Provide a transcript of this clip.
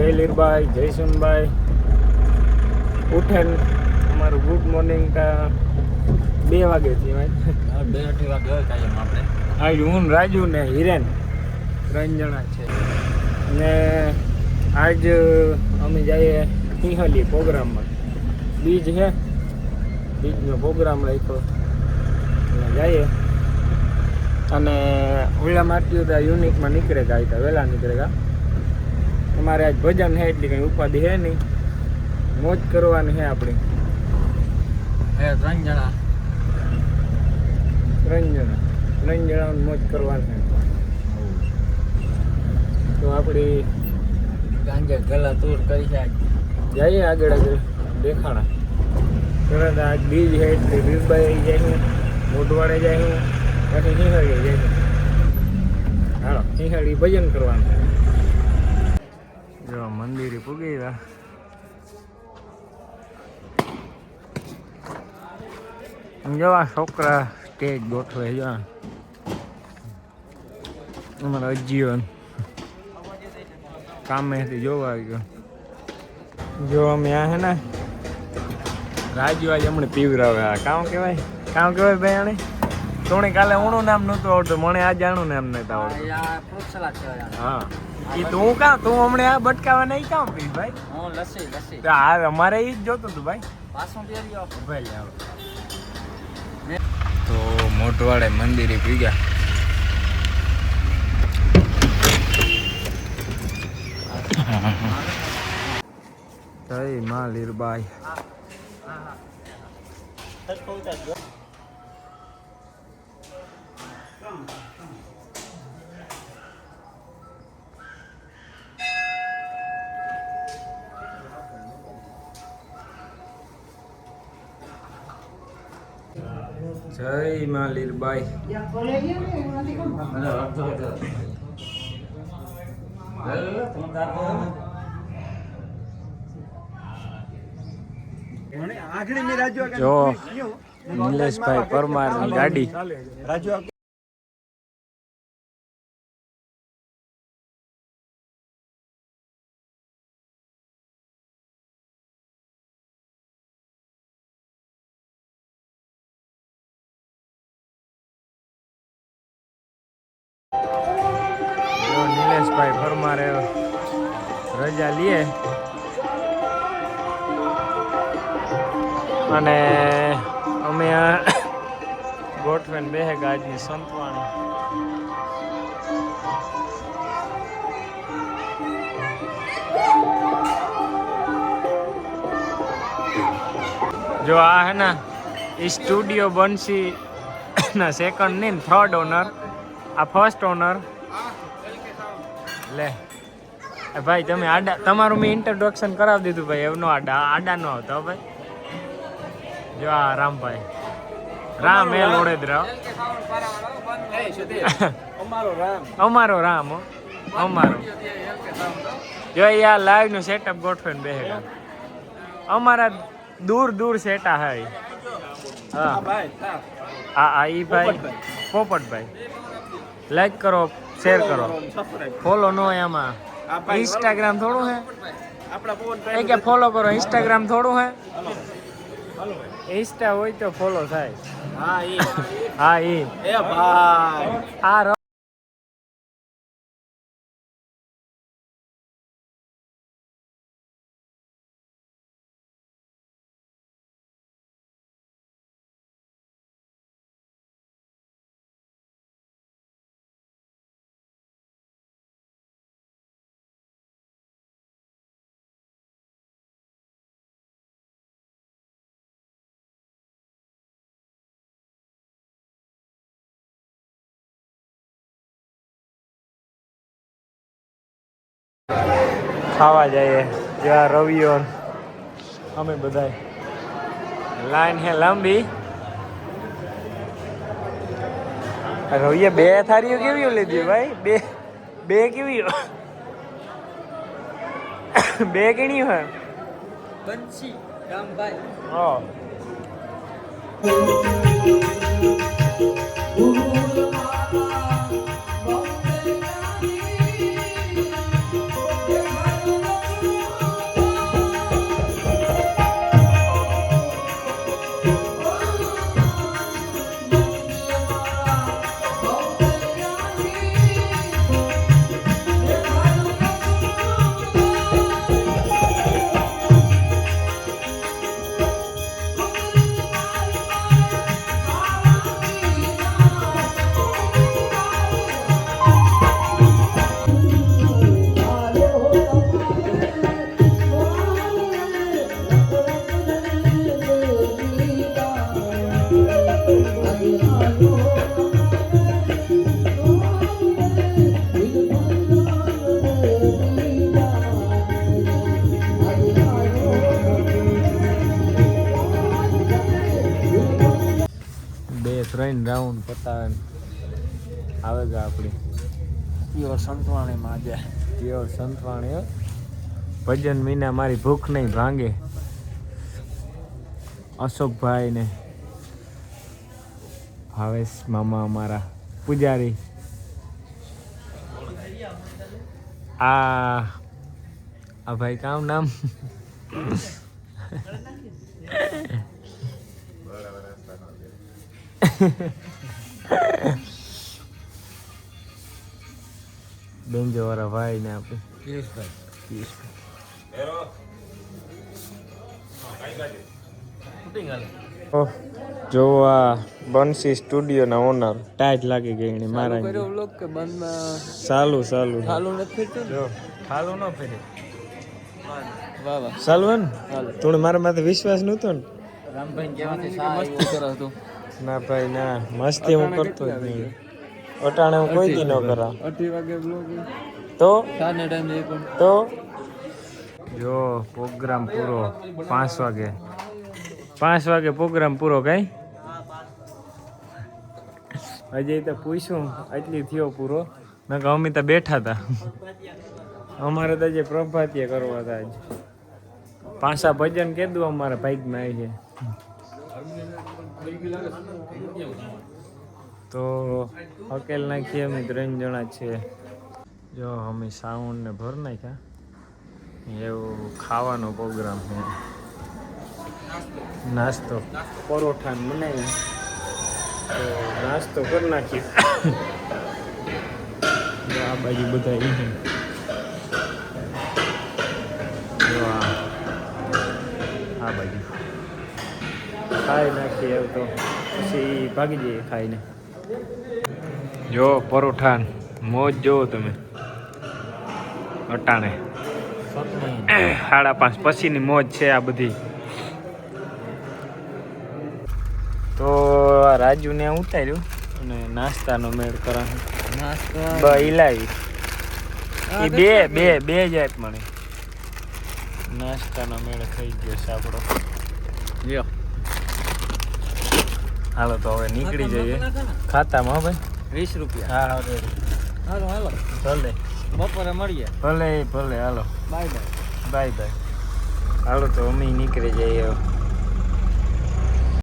જય લીરભાઈ જય ઉઠેન અમારું ગુડ મોર્નિંગ કા બે વાગે થી ભાઈ બે અઢી વાગે હોય કાયમ આપણે. હા હું રાજુ ને હિરેન ત્રણ જણા છે. ને આજ અમે જઈએ સિંહલી પ્રોગ્રામમાં. બીજ છે બીજનો પ્રોગ્રામ રાખ્યો. અને જઈએ. અને ઓલા માટી યુનિકમાં નીકળે ગયા વહેલા નીકળે ગયા અમારે આજ ભજન હે એટલી કંઈ ઉપાધિ છે નહીં. મોજ કરવાની છે આપણી. હે ત્રણ જણા ત્રણ જણા ત્રણ જણા મોજ કરવાની તો આપણી ગાંજે ગલા તૂર કરી છે. જઈએ આગળ આગળ દેખાડા તરત આજ બીજ હે એટલે બીરબાઈ જાય મોટવાડે જાય પછી સિંહળી જાય હાલો સિંહળી ભજન કરવાનું મંદિરે પૂગી ગયા જવા છોકરા સ્ટેજ ગોઠવે અમારા અજીવન કામેથી જોવા આવ્યો જો અમે આ હે ને રાજુ આજે હમણાં પીવરાવે આ. કામ કહેવાય? કામ કહેવાય ભાઈ આને? તોણે કાલે ઓણું નામ નહોતું આવડતું મને આ જાણું નામ નહોતું આવડતું. હા. ઈ તું કા? તું હમણે આ બટકાવા નહીં કામ પી ભાઈ? હું લસી લસી આ અમારે ઈ જ જોતું હતું ભાઈ. પાછું પી રહ્યો ભાઈ આવો. તો મોટવાડે મંદિરે પી ગયા. જય માં લીરબાઈ. જય માં લીલબાઈ. જો નિલેશભાઈ પરમારની ગાડી. નિલેશભાઈ પરમારે રજા લીએ અને અમે ગોઠવેન બેહે ગાજની સંતવાણી. જો આ હે ને એ સ્ટુડિયો બનશી ના સેકન્ડ નહીં થર્ડ ઓનર આ ફર્સ્ટ ઓનર લે. ભાઈ તમે આડા તમારું મેં ઇન્ટ્રોડક્શન કરાવી દીધું ભાઈ એમનો આડા આડા નો આવતો ભાઈ. જો આ રામભાઈ. રામ એ લોડેદરા અમારો રામ. અમારો રામ હો. અમારો. જો આ લાઈવનું સેટઅપ ગોઠવીને બેહે. અમારા દૂર દૂર સેટા હે હા. હા ઈ ભાઈ. પોપટભાઈ. લાઈક કરો. શેર કરો. ફોલો નો એમાં ઇન્સ્ટાગ્રામ થોડું હે? એ કે ફોલો કરો. ઇન્સ્ટાગ્રામ થોડું હે? ઇન્સ્ટા હોય તો ફોલો થાય. હા એ હા એ ભાઈ. આ ખાવા જઈએ. જ્યાં રવિઓ અમે બધાય. લાઈન હે લાંબી. રવિએ બે થારીઓ કેવી લીધી ભાઈ? બે બે કેવી? બે કેણી હોય? બંસી રામભાઈ. હા. આવે છે આપણી. પ્યોર સંતવાણીમાં આજે. પ્યોર સંતવાણી ભજન મીના મારી ભૂખ નહીં ભાંગે. અશોકભાઈ ને ભાવેશ મામા અમારા પૂજારી. આ આ ભાઈ કામ નામ? બેન્જો વાળા ભાઈ ને આપણે પિયુષભાઈ ઓહ, જો આ બંસી સ્ટુડિયોના ઓનર. ટાઈટ લાગી ગઈ ને મારા કર્યો વ્લોગ કે બંધ ચાલુ સાલું સાલું નથી થતું જો. સાલું ન ફેરે. વાહ. વાહ હે તું મારા માથે વિશ્વાસ નહોતો ને? રામભાઈ કહેવાથી મસ્તી કરો તું. ના ભાઈ ના. મસ્તી હું કરતો જ નહીં. અટાણે હું કોઈ દી ન કરા અઢી વાગે બ્લોગ તો? સાંજના ટાઈમ એ પણ. તો? જો પ્રોગ્રામ પૂરો. પાંચ વાગે. પાંચ વાગે પ્રોગ્રામ પૂરો કઈ? હજી તો પૂછ્યું એટલી થયો પૂરો. મેં કહું અમે તો બેઠા હતા. અમારે તો જે પ્રભાતીય કરવા હતા આજ. પાછા ભજન કીધું અમારા બાઇકમાં આવી છે તો હકેલ નાખીએ અમે ત્રણ જણા છીએ જો અમે સાઉન્ડને ભર નાખ્યા. એવું ખાવાનો પ્રોગ્રામ છે. નાસ્તો. પરોઠા બનાવ્યા. તો નાસ્તો કરી નાખીએ આ બાજુ બધા આ. આ બાજુ. ખાઈ નાખીએ એવું તો. પછી ભાગી જઈએ ખાઈને. જો પરોઠા મોજ જોવો તમે. અટાણે. સાડા પાંચ પછીની મોજ છે આ બધી. તો રાજુને ઉતાર્યું અને નાસ્તાનો મેળ કરા નાસ્તા. ઇલાવી એ બે બે બે જાત મળે નાસ્તાનો મેળ થઈ ગયો છે આપણો લ્યો હાલો તો હવે નીકળી જઈએ. ખાતામાં ભાઈ. વીસ રૂપિયા. હા હવે હાલો હાલો. ભલે. બપોરે મળીએ. ભલે ભલે હાલો. Bye bye. Bye bye. હાલો તો અમે નીકળી જઈએ. હવે